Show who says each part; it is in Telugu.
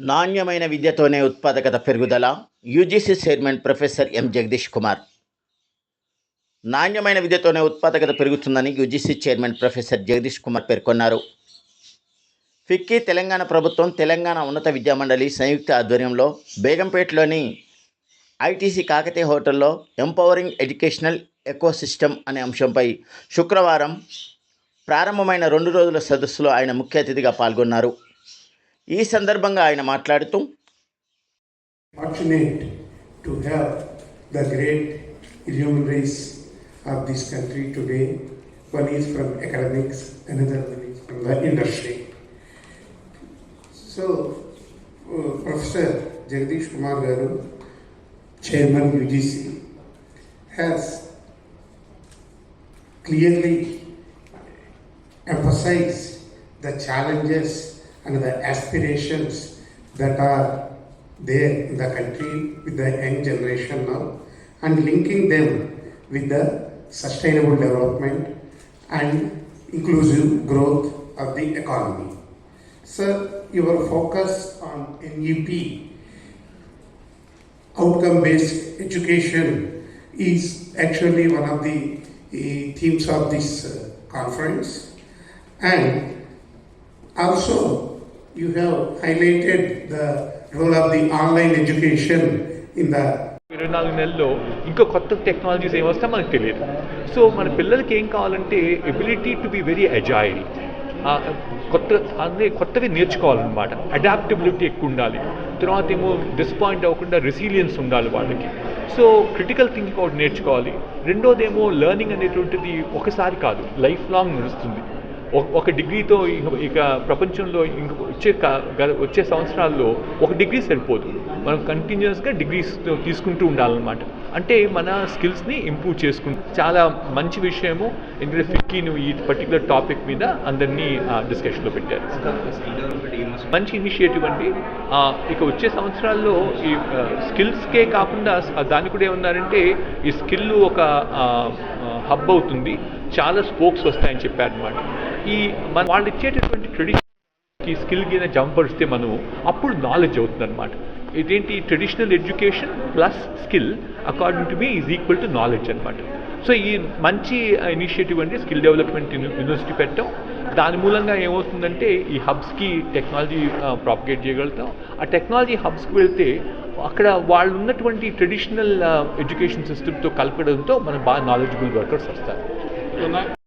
Speaker 1: నాణ్యమైన విద్యతోనే ఉత్పాదకత పెరుగుదల UGC chairman professor M Jagadish Kumar. నాణ్యమైన విద్యతోనే ఉత్పాదకత పెరుగుతుందని UGC chairman professor Jagadish Kumar పేర్కొన్నారు. ఫిక్కీ తెలంగాణ ప్రభుత్వం తెలంగాణ ఉన్నత విద్యామండలి సంయుక్త ఆధ్వర్యంలో బేగంపేటలోని ఐటీసీ కాకతీయ హోటల్లో ఎంపవరింగ్ ఎడ్యుకేషనల్ ఎకోసిస్టమ్ అనే అంశంపై శుక్రవారం ప్రారంభమైన రెండు రోజుల సదస్సులో ఆయన ముఖ్య అతిథిగా పాల్గొన్నారు. ఈ సందర్భంగా ఆయన మాట్లాడుతూ
Speaker 2: fortunate to have the great luminaries of this country today. One is from academics, another one is from the industry. So, uh, Professor Jagdish Kumar Garu, Chairman UGC, has clearly emphasized the challenges and the aspirations that are there in the country with the young generation now and linking them with the sustainable development and inclusive growth of the economy. Sir, your focus on NUP, outcome based education, is actually one of the eh, themes of this uh, conference. And also, you have highlighted the role of the online education in the
Speaker 3: ఇరవై నాలుగు నెలల్లో ఇంకా కొత్త టెక్నాలజీస్ ఏమొస్తే మనకు తెలియదు. సో మన పిల్లలకి ఏం కావాలంటే ability to be very agile కొత్త అదే కొత్తవి నేర్చుకోవాలన్నమాట. అడాప్టబిలిటీ ఎక్కువ ఉండాలి. తర్వాత ఏమో డిసప్పాయింట్ అవ్వకుండా రెసిలియన్స్ ఉండాలి వాళ్ళకి. సో క్రిటికల్ థింకింగ్ ఒకటి నేర్చుకోవాలి. రెండోదేమో లెర్నింగ్ అనేటువంటిది ఒకసారి కాదు లైఫ్ లాంగ్ నడుస్తుంది. ఒక- డిగ్రీతో ఇక- ప్రపంచంలో ఇంక వచ్చే గ- వచ్చే సంవత్సరాల్లో ఒక డిగ్రీ సరిపోదు. మనం కంటిన్యూస్గా డిగ్రీస్ తీసుకుంటూ ఉండాలన్నమాట. అంటే మన స్కిల్స్ని ఇంప్రూవ్ చేసుకుంటూ చాలా మంచి విషయము. ఎందుకంటే ఫిక్కీను ఈ పర్టికులర్ టాపిక్ మీద అందరినీ డిస్కషన్లో పెట్టారు. మంచి ఇనిషియేటివ్ అండి. ఇక వచ్చే సంవత్సరాల్లో ఈ స్కిల్స్కే కాకుండా దాని కూడా ఏమన్నారంటే ఈ స్కిల్ ఒక హబ్ అవుతుంది. చాలా స్పోక్స్ వస్తాయని చెప్పారనమాట ఈ మన వాళ్ళు ఇచ్చేటటువంటి ట్రెడిషనల్ ఈ స్కిల్ కింద జంపరిస్తే మనం అప్పుడు నాలెడ్జ్ అవుతుంది అనమాట ఇదేంటి? Traditional education plus skill according to me is equal to knowledge అనమాట సో ఈ మంచి ఇనిషియేటివ్ అంటే స్కిల్ డెవలప్మెంట్ యూనివర్సిటీ పెట్టాం దాని మూలంగా ఏమవుతుందంటే ఈ హబ్స్కి టెక్నాలజీ ప్రాపగేట్ చేయగలుగుతాం. ఆ టెక్నాలజీ హబ్స్కి వెళ్తే అక్కడ వాళ్ళు ఉన్నటువంటి ట్రెడిషనల్ ఎడ్యుకేషన్ సిస్టమ్తో కలపడంతో మనకు బాగా నాలెడ్జబుల్ వర్కర్స్ వస్తారు.